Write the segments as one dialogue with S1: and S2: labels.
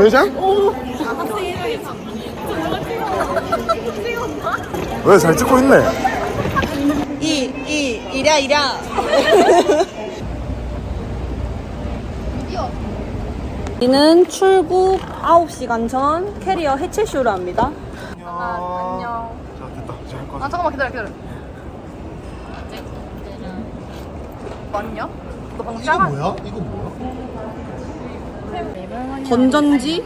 S1: 매장? 왜 잘 찍고 있네?
S2: 이, 이, 이랴, 이랴. 이는 출국 9시간 전 캐리어 해체쇼를 합니다.
S1: 안녕. 자 됐다. 이제 할거
S3: 아 잠깐만 기다려 기다려 맞냐? 너 방금
S1: 이거
S3: 짜가
S1: 뭐야? 이거 뭐야?
S2: 건전지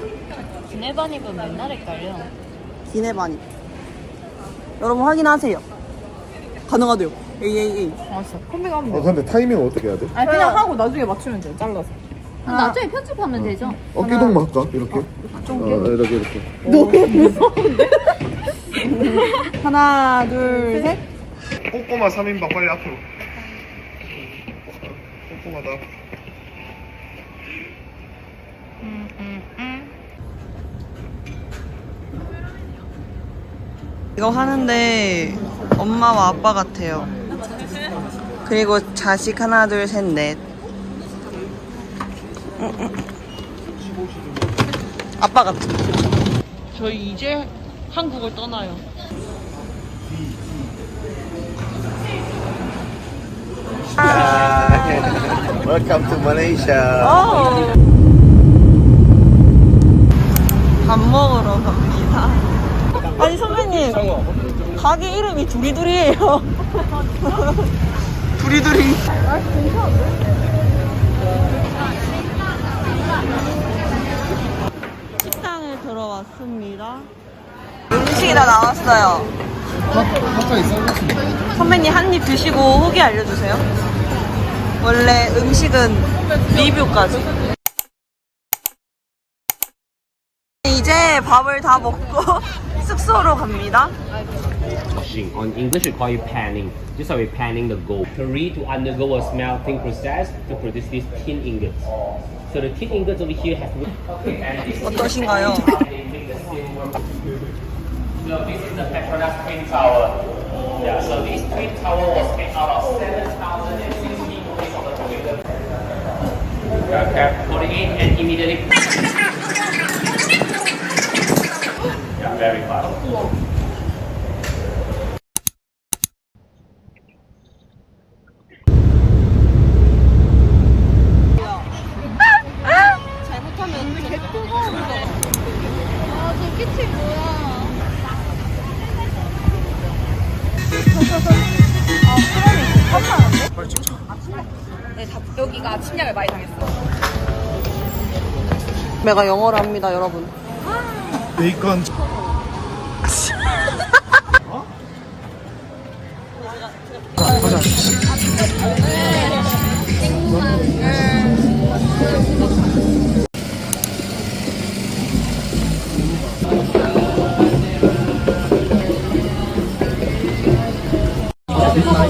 S4: 기내반 입으면 맨날 헷갈려.
S2: 기내반이. 여러분 확인하세요. 가능하대요. 에이, 에이, 에이.
S3: 아 진짜 콤비가 하면
S1: 어 근데 타이밍 어떻게 해야 돼?
S3: 아니 그냥 하고 나중에 맞추면 돼 잘라서
S4: 나중에 편집하면 되죠.
S1: 어깨동무 할까? 이렇게? 어, 이렇게 이렇게.
S2: 하나, 둘, 셋.
S1: 꼬꼬마 3인방 빨리 앞으로. 꼬꼬마다.
S2: 이거 하는데 엄마와 아빠 같아요. 그리고 자식 하나, 둘, 셋, 넷. 아빠 같아. 저희 이제 한국을 떠나요.
S1: Welcome to Malaysia.
S2: 어. 밥 먹으러 갑니다. 아니 선배님 가게 이름이 두리두리예요. 두리두리. 식당에 들어왔습니다. 음식이 다 나왔어요. 선배님 한 입 드시고 후기 알려주세요. 원래 음식은 리뷰까지. 이제 밥을 다 먹고 숙소로 갑니다.
S5: On English, we call it panning. This is how we panning the gold. Three to undergo a smelting process to produce these tin ingots. So the tin ingots over here have
S2: 어떠신가요?
S5: So this is the Petronas Twin Tower. Yeah, so this Twin Tower was made out of 7,060
S3: 침략을 많이 당했어
S2: 내가 영어를 합니다, 여러분.
S1: 베이컨.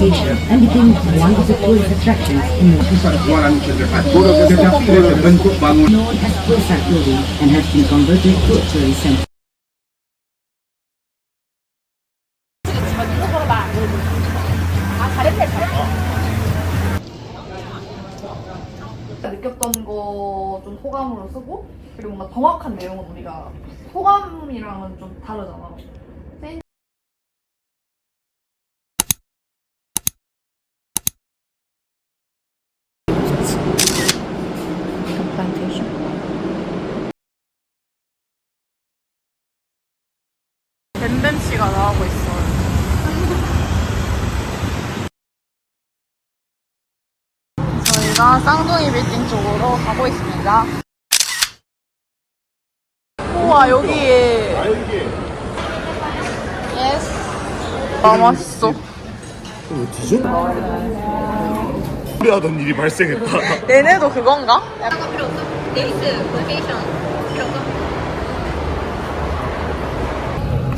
S6: And became one of the tourist attractions in
S7: bangunan
S6: known as Pusat Building and has been converted to a tourist center.
S3: 느꼈던 거좀 소감으로 쓰고 그리고 뭔가 정확한 내용은 우리가 소감이랑은 좀 다르잖아 뱀뱀 씨가 나오고 있어요. 저희가 쌍둥이 빌딩 쪽으로 가고 있습니다. 우와 여기에 예스 아 맛있어
S1: 왜 뒤져? 하던 일이 발생했다.
S2: 얘네도 그건가?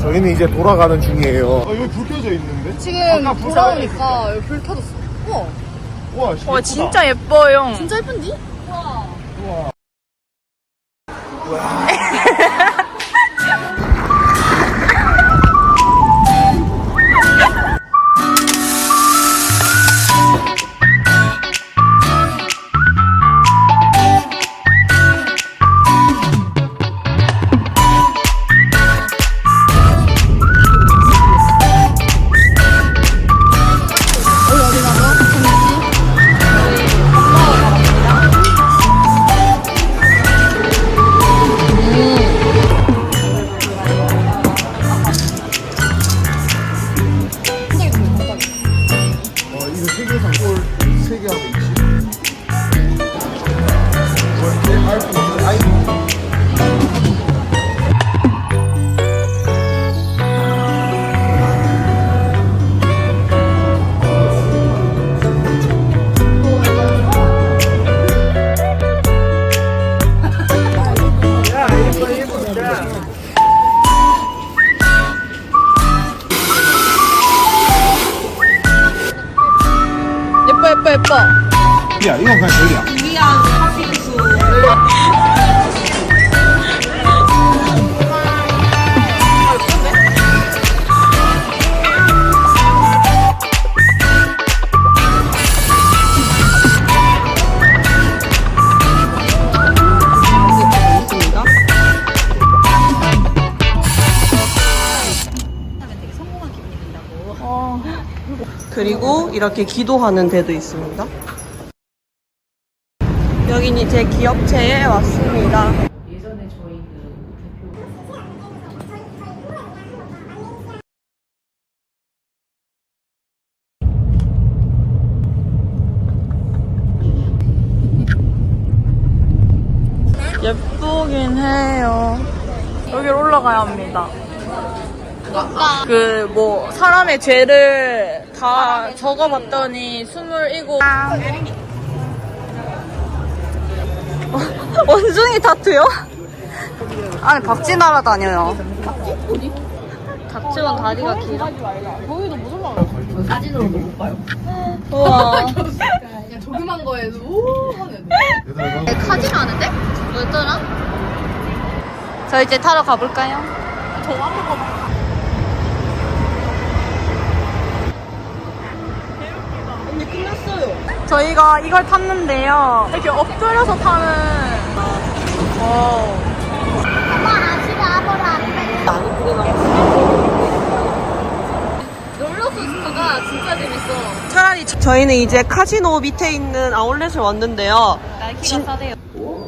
S1: 저희는 이제 돌아가는 중이에요. 아, 여기 불 켜져 있는데?
S3: 지금 돌아오니까 여기 불 켜졌어. 우와.
S1: 와,
S3: 와 진짜 예뻐요 진짜 예쁜디?
S1: 세 이건 그냥 별이야.
S2: 그리고 이렇게 기도하는 데도 있습니다. 여긴 이제 기업체에 왔습니다. 예전에 저희 그 대표 예쁘긴 해요. 여기로 올라가야 합니다. 그 뭐 사람의 죄를 다 적어봤더니 27 원숭이 타투요? 아니 박쥐 날아다녀요. 어디? 박쥐원 다리가 길어. 거기도 무슨 말? 사진으로 못 봐요. 우와.
S3: 조그만 거에도 오 하는.
S4: 카진 않은데? 뭐였더라? 저 이제 타러 가볼까요?
S2: 언니 끝났어요. 저희가 이걸 탔는데요. 이렇게 엎드려서 타는.
S4: 롤러코스터가 진짜 재밌어.
S2: 차라리 저- 저희는 이제 카지노 밑에 있는 아울렛을 왔는데요.
S4: 날씨가 싸대요.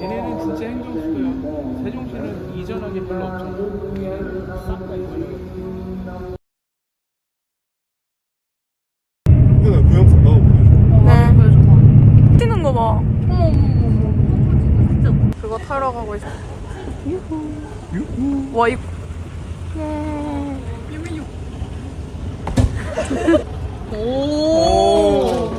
S8: 얘네는 진짜 행정수도야. 세종시는 이전한 게 별로 없잖아. 싹다 이전이야.
S1: 이거 구형품 넣어보여.
S2: 뛰는 거 봐. 그거 타러 가고 있어. 유후. 와, 이거. 오.